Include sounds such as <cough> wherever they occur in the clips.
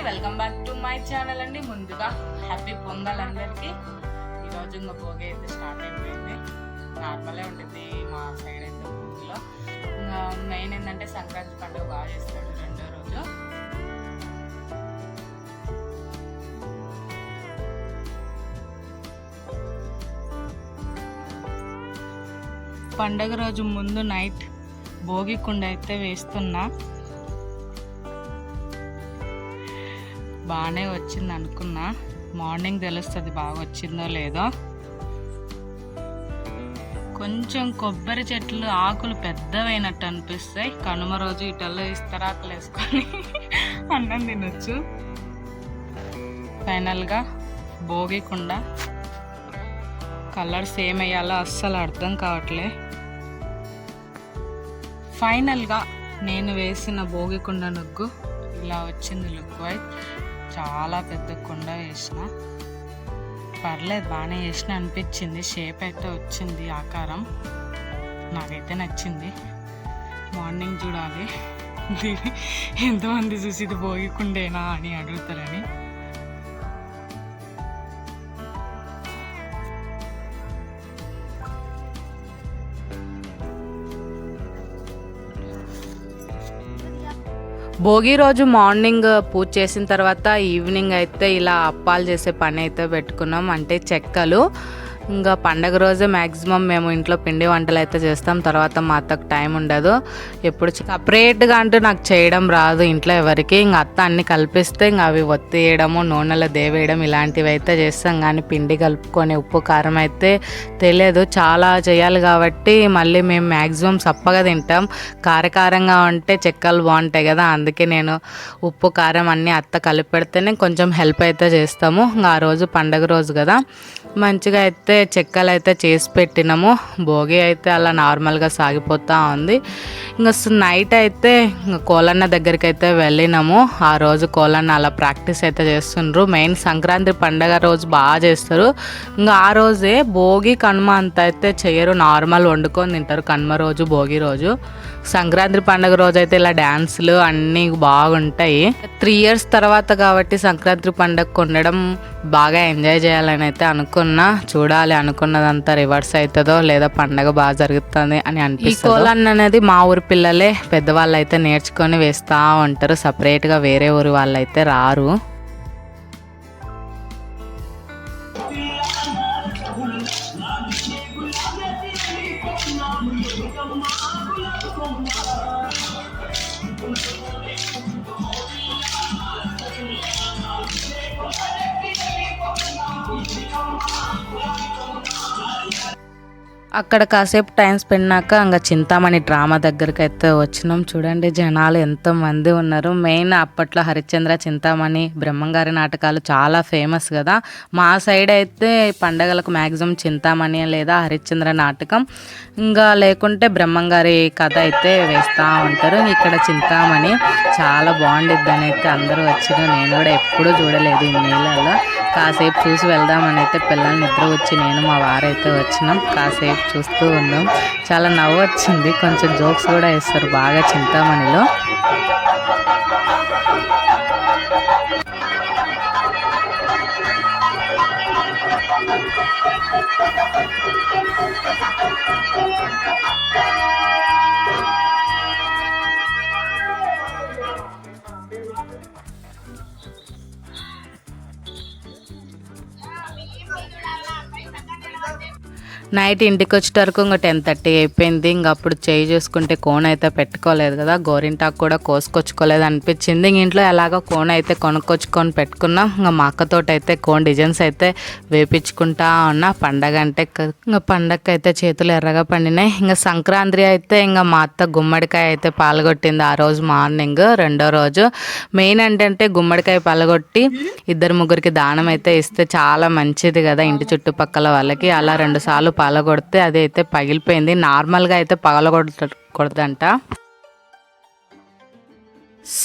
అండి welcome back to my channel అండి. ముందుగా హ్యాపీ పొంగల్ అందరికీ. ఈరోజు ఇంకా భోగి అయితే స్టార్ట్ అయిపోయింది. నార్మలే ఉంటుంది మా సైడ్ అయితే భోగిలో ఇంకా మెయిన్ ఏంటంటే సంక్రాంతి పండుగ బాగా చేస్తాడు రెండో రోజు. పండగ రోజు ముందు నైట్ భోగి కుండ అయితే వేస్తున్నా. బాగానే వచ్చింది అనుకున్నా. మార్నింగ్ తెలుస్తుంది బాగా వచ్చిందో లేదో. కొంచెం కొబ్బరి చెట్లు ఆకులు పెద్దవైనట్టు అనిపిస్తాయి కనుమ రోజు ఇటల్లో ఇస్తరాకులు వేసుకొని <laughs> అన్నం తినొచ్చు. ఫైనల్గా భోగి కుండ ఏమయ్యాలో అస్సలు అర్థం కావట్లే. ఫైనల్గా నేను వేసిన భోగి కుండ నుగ్గు. ఇలా వచ్చింది లుక్ వైజ్ చాలా పెద్ద కుండ వేసిన. పర్లేదు బాగానే వేసిన అనిపించింది. షేప్ అయితే వచ్చింది ఆకారం. నాకైతే నచ్చింది. మార్నింగ్ చూడాలి. <laughs> ఎంతమంది చూసి ఇది భోగి కుండేనా అని అడుగుతారని. భోగి రోజు మార్నింగ్ పూజ చేసిన తర్వాత ఈవినింగ్ అయితే ఇలా అప్పాలు చేసే పని అయితే పెట్టుకున్నాం. అంటే చెక్కలు. ఇంకా పండగ రోజే మ్యాక్సిమం మేము ఇంట్లో పిండి వంటలు అయితే చేస్తాం. తర్వాత మా అత్తకు టైం ఉండదు. ఎప్పుడు సపరేట్గా అంటూ నాకు చేయడం రాదు ఇంట్లో ఎవరికి. ఇంకా అత్త అన్ని కల్పిస్తే ఇంకా అవి ఒత్తియడము నూనెలో దేవేయడం ఇలాంటివి అయితే చేస్తాం. కానీ పిండి కలుపుకొని ఉప్పు కారం అయితే తెలియదు. చాలా చేయాలి కాబట్టి మళ్ళీ మేము మ్యాక్సిమం సప్పగా తింటాం. కారకారంగా ఉంటే చెక్కలు బాగుంటాయి కదా. అందుకే నేను ఉప్పు కారం అన్నీ అత్త కలిపి పెడితేనే కొంచెం హెల్ప్ అయితే చేస్తాము. ఇంకా ఆ రోజు పండగ రోజు కదా. మంచిగా అయితే చెక్కలు అయితే చేసి పెట్టినాము. భోగి అయితే అలా నార్మల్గా సాగిపోతూ ఉంది. ఇంకా నైట్ అయితే ఇంకా కోలన్న దగ్గరికి అయితే వెళ్ళినాము. ఆ రోజు కోలన్న అలా ప్రాక్టీస్ అయితే చేస్తుండ్రు. మెయిన్ సంక్రాంతి పండగ రోజు బాగా చేస్తారు. ఇంకా ఆ రోజే భోగి కనుమ అంత అయితే చేయరు. నార్మల్ వండుకొని తింటారు. కనుమ రోజు భోగి రోజు. సంక్రాంతి పండగ రోజు అయితే ఇలా డ్యాన్సులు అన్నీ బాగుంటాయి. త్రీ ఇయర్స్ తర్వాత కాబట్టి సంక్రాంతి పండగ కొండడం బాగా ఎంజాయ్ చేయాలని అయితే అనుకున్నా చూడాలి అనుకున్నదంతా రివర్స్ అవుతుందో లేదా పండగ బాగా జరుగుతుంది అని అనిపిస్తుంది. ఈ కోలన్ అనేది మా ఊరి పిల్లలే పెద్దవాళ్ళు అయితే నేర్చుకొని వేస్తూ ఉంటారు. సపరేట్గా వేరే ఊరి వాళ్ళు అయితే రారు. అక్కడ కాసేపు టైం స్పెండ్నాక ఇంకా చింతామణి డ్రామా దగ్గరికి అయితే వచ్చినాం. చూడండి జనాలు ఎంతో మంది ఉన్నారు. మెయిన్ అప్పట్లో హరిశ్చంద్ర చింతామణి బ్రహ్మంగారి నాటకాలు చాలా ఫేమస్ కదా. మా సైడ్ అయితే పండగలకు మ్యాక్సిమం చింతామణి లేదా హరిశ్చంద్ర నాటకం. ఇంకా లేకుంటే బ్రహ్మంగారి కథ అయితే వేస్తూ ఉంటారు. ఇక్కడ చింతామణి చాలా బాగుండిద్ది అని అయితే అందరూ వచ్చిన నేను కూడా ఎప్పుడూ చూడలేదు ఈ నీళ్ళల్లో కాసేపు చూసి వెళ్దామని అయితే పిల్లల్ని నిద్ర వచ్చి నేను మా వారైతే వచ్చినాం. కాసేపు చూస్తూ ఉన్నాం. చాలా నవ్వు వచ్చింది. కొంచెం జోక్స్ కూడా వేస్తారు బాగా చింతామణిలో. నైట్ ఇంటికి వచ్చేటరకు ఇంకా టెన్ థర్టీ అయిపోయింది. ఇంకా అప్పుడు చేయి చూసుకుంటే కోన్ అయితే పెట్టుకోలేదు కదా. గోరింటాకు కూడా కోసుకొచ్చుకోలేదు అనిపించింది. ఇంట్లో ఎలాగో కోన్ అయితే కొనుక్కొచ్చుకొని పెట్టుకున్నాం. ఇంకా మా అక్కతోటి అయితే కోన్ డిజైన్స్ అయితే వేపించుకుంటా ఉన్నా. పండగ అంటే ఇంకా పండగకి అయితే చేతులు ఎర్రగా పండినాయి. ఇంకా సంక్రాంతి అయితే ఇంకా మా అత్త గుమ్మడికాయ అయితే పాల్గొట్టింది ఆ రోజు మార్నింగ్ రెండో రోజు. మెయిన్ ఏంటంటే గుమ్మడికాయ పాల్గొట్టి ఇద్దరు ముగ్గురికి దానం అయితే ఇస్తే చాలా మంచిది కదా ఇంటి చుట్టుపక్కల వాళ్ళకి. అలా రెండు సార్లు పగలగొడితే అది అయితే పగిలిపోయింది. నార్మల్గా అయితే పగలగొడకూడదంట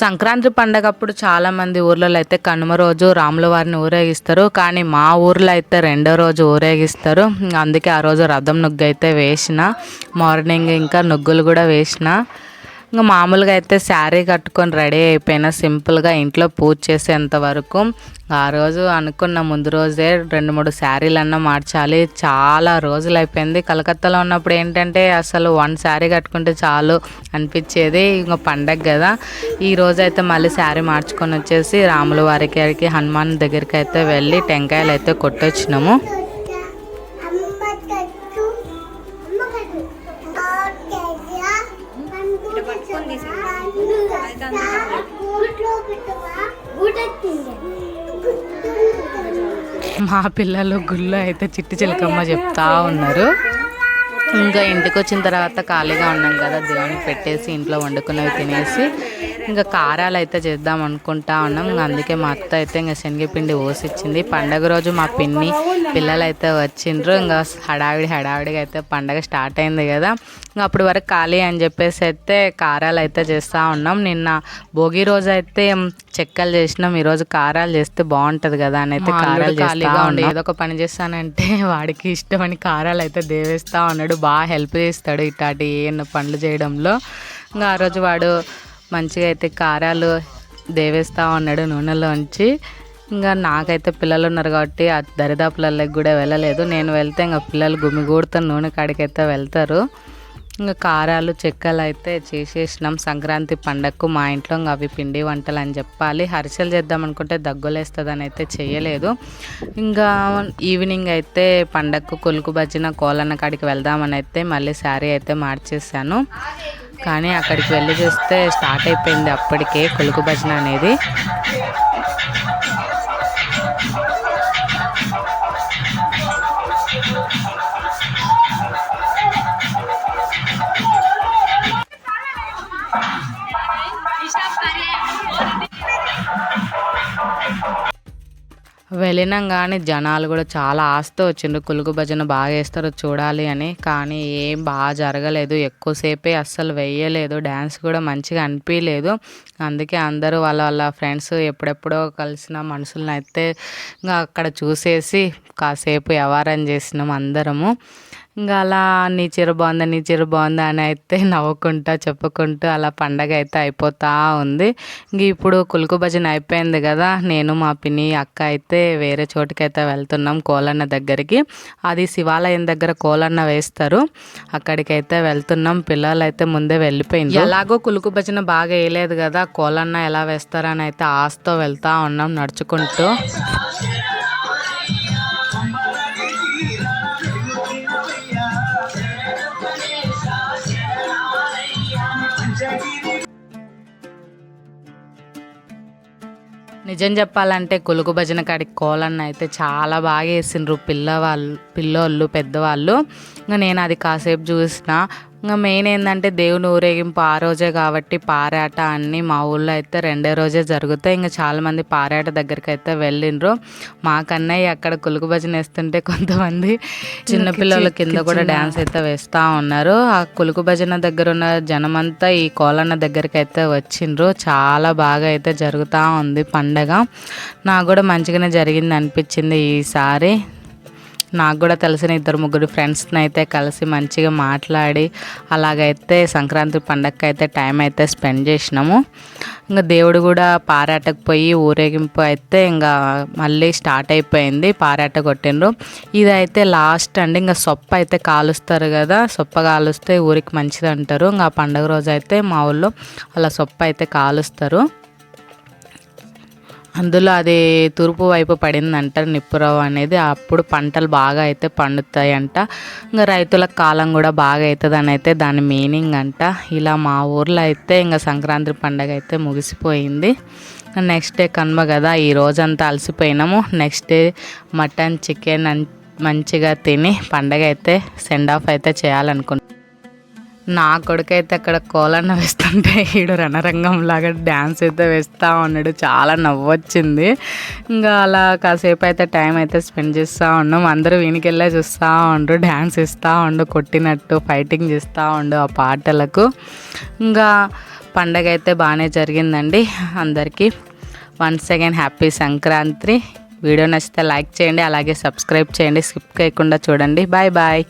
సంక్రాంతి పండగ అప్పుడు చాలామంది ఊర్లలో అయితే కనుమ రోజు రాముల వారిని ఊరేగిస్తారు. కానీ మా ఊర్లో అయితే రెండో రోజు ఊరేగిస్తారు. అందుకే ఆ రోజు రథం నుగ్గు అయితే వేసిన. మార్నింగ్ ఇంకా నుగ్గులు కూడా వేసిన. ఇంకా మామూలుగా అయితే శారీ కట్టుకొని రెడీ అయిపోయిన సింపుల్గా ఇంట్లో పూజ చేసేంత వరకు ఆ రోజు అనుకున్న ముందు రోజే రెండు మూడు శారీలన్నా మార్చాలి. చాలా రోజులు అయిపోయింది. కలకత్తాలో ఉన్నప్పుడు ఏంటంటే అసలు వన్ శారీ కట్టుకుంటే చాలు అనిపించేది. ఇంకా పండగ కదా. ఈ రోజు అయితే మళ్ళీ శారీ మార్చుకొని వచ్చేసి రాముల వారికి హనుమాన్ దగ్గరికి అయితే వెళ్ళి టెంకాయలు అయితే కొట్టొచ్చినాము. మా పిల్లలు గుళ్ళో అయితే చిట్టి చిలకమ్మ చెప్తా ఉన్నారు. ఇంకా ఇంటికి వచ్చిన తర్వాత ఖాళీగా ఉన్నాం కదా దేవునికి పెట్టేసి ఇంట్లో వండుకున్నవి తినేసి ఇంకా కారాలు అయితే చేద్దాం అనుకుంటా ఉన్నాం. ఇంకా అందుకే మా అత్త అయితే ఇంకా శనగపిండి ఓసిచ్చింది పండగ రోజు మా పిన్ని పిల్లలు అయితే వచ్చిండ్రు. ఇంకా హడావిడి హడావిడిగా అయితే పండగ స్టార్ట్ అయింది కదా. ఇంకా అప్పటి వరకు ఖాళీ అని చెప్పేసి అయితే కారాలు అయితే చేస్తూ ఉన్నాం. నిన్న భోగి రోజు అయితే చెక్కలు చేసినాం. ఈరోజు కారాలు చేస్తే బాగుంటుంది కదా అని అయితే కారాలు ఖాళీగా ఉండి ఏదో ఒక పని చేస్తానంటే <laughs> వాడికి ఇష్టమని కారాలు అయితే దేవేస్తా ఉన్నాడు. బాగా హెల్ప్ చేస్తాడు ఇట్లాంటి ఏ పనులు చేయడంలో. ఇంకా ఆ రోజు వాడు మంచిగా అయితే కారాలు దేవేస్తూ ఉన్నాడు నూనెలోంచి. ఇంకా నాకైతే పిల్లలు ఉన్నారు కాబట్టి ఆ దరిదాపులకి కూడా వెళ్ళలేదు. నేను వెళ్తే ఇంకా పిల్లలు గుమిగూడుతో నూనె కాడికైతే వెళ్తారు. ఇంకా కారాలు చెక్కలు అయితే చేసేసినాం. సంక్రాంతి పండగకు మా ఇంట్లో ఇంకా అవి పిండి వంటలు అని చెప్పాలి. హరిసెలు చేద్దాం అనుకుంటే దగ్గులేస్తుందని అయితే చేయలేదు. ఇంకా ఈవినింగ్ అయితే పండగకు కొలుకు బజ్జిన కోలన్న కాడికి వెళ్దామని అయితే మళ్ళీ శారీ అయితే మార్చేసాను కానీ అక్కడికి వెళ్ళి చూస్తే స్టార్ట్ అయిపోయింది అప్పటికే కొలుకు భజన అనేది. వెళ్ళినాం కానీ జనాలు కూడా చాలా ఆస్తి వచ్చిండ్రు. కులుగు భజన బాగా వేస్తారు చూడాలి అని. కానీ ఏం బాగా జరగలేదు. ఎక్కువసేపే అస్సలు వేయలేదు డ్యాన్స్ కూడా మంచిగా అనిపించలేదు అందుకే అందరూ వాళ్ళ వాళ్ళ ఫ్రెండ్స్ ఎప్పుడెప్పుడో కలిసిన మనుషులను అయితే ఇంకా అక్కడ చూసేసి కాసేపు వ్యవహారం చేసినాం అందరము. ఇంకా అలా నీ చీర బాగుందా నీ చీర బాగుందా అని అయితే నవ్వుకుంటా చెప్పుకుంటూ అలా పండగ అయితే అయిపోతూ ఉంది. ఇంక ఇప్పుడు కులుకు భజన అయిపోయింది కదా నేను మా పిన్ని అక్క అయితే వేరే చోటుకైతే వెళ్తున్నాం కోలన్న దగ్గరికి. అది శివాలయం దగ్గర కోలన్న వేస్తారు. అక్కడికైతే వెళ్తున్నాం. పిల్లలు అయితే ముందే వెళ్ళిపోయింది ఎలాగో కులుకు భజన బాగా వేయలేదు కదా కోలన్న ఎలా వేస్తారని అయితే ఆస్తో వెళ్తా ఉన్నాం నడుచుకుంటూ. నిజం చెప్పాలంటే కొలుగు భజన కాడికి కోలన్న అయితే చాలా బాగా వేసిండ్రు పిల్లవాళ్ళు పిల్లోళ్ళు పెద్దవాళ్ళు. ఇంకా నేను అది కాసేపు చూసిన ఇంకా మెయిన్ ఏంటంటే దేవుని ఊరేగింపు ఆ రోజే కాబట్టి పారాట అన్నీ మా ఊళ్ళో అయితే రెండే రోజే జరుగుతాయి. ఇంకా చాలామంది పారాట దగ్గరికి అయితే వెళ్ళిండ్రు. మా కన్నయ్య అక్కడ కులుకు భజన వేస్తుంటే కొంతమంది చిన్నపిల్లల కింద కూడా డ్యాన్స్ అయితే వేస్తూ ఉన్నారు. ఆ కులుకు భజన దగ్గర ఉన్న జనమంతా ఈ కోలన్న దగ్గరికి అయితే వచ్చిండ్రు. చాలా బాగా అయితే జరుగుతూ ఉంది పండగ. నాకు కూడా మంచిగానే జరిగింది అనిపించింది ఈసారి. నాకు కూడా తెలిసిన ఇద్దరు ముగ్గురు ఫ్రెండ్స్ని అయితే కలిసి మంచిగా మాట్లాడి అలాగైతే సంక్రాంతి పండగకి అయితే టైం అయితే స్పెండ్ చేసినాము. ఇంకా దేవుడు కూడా పారాటకు పోయి ఊరేగింపు అయితే ఇంకా మళ్ళీ స్టార్ట్ అయిపోయింది పారాట కొట్టిండ్రు. ఇదైతే లాస్ట్ అండి ఇంకా సొప్ప అయితే కాలుస్తారు కదా సొప్ప కాలుస్తే ఊరికి మంచిది అంటారు ఇంకా పండగ రోజు అయితే మా ఊళ్ళో అలా సొప్ప అయితే కాలుస్తారు. అందులో అది తూర్పు వైపు పడిందంట నిప్పురవ్వ అనేది. అప్పుడు పంటలు బాగా అయితే పండుతాయంట. ఇంకా రైతుల కాలం కూడా బాగా అవుతుంది అని అయితే దాని మీనింగ్ అంట. ఇలా మా ఊర్లో అయితే ఇంకా సంక్రాంతి పండగ అయితే ముగిసిపోయింది. నెక్స్ట్ డే కనుమ కదా ఈ రోజంతా అలసిపోయినాము. నెక్స్ట్ డే మటన్ చికెన్ మంచిగా తిని పండగ అయితే సెండ్ ఆఫ్ అయితే చేయాలనుకుంటున్నాను నా కొడుకైతే అక్కడ కోలన్న వేస్తుంటే ఈడు రణరంగం లాగా డ్యాన్స్ అయితే వేస్తూ ఉన్నాడు. చాలా నవ్వొచ్చింది ఇంకా అలా కాసేపు అయితే టైం అయితే స్పెండ్ చేస్తూ ఉన్నాం అందరూ వీనికెళ్ళే చూస్తూ ఉండు. డ్యాన్స్ ఇస్తూ ఉండు. కొట్టినట్టు ఫైటింగ్ చేస్తూ ఉండు ఆ పాటలకు. ఇంకా పండగ అయితే బాగానే జరిగిందండి అందరికీ. Once again happy Sankranti. Video నచ్చితే లైక్ చేయండి. అలాగే సబ్స్క్రైబ్ చేయండి. స్కిప్ చేయకుండా చూడండి. Bye bye.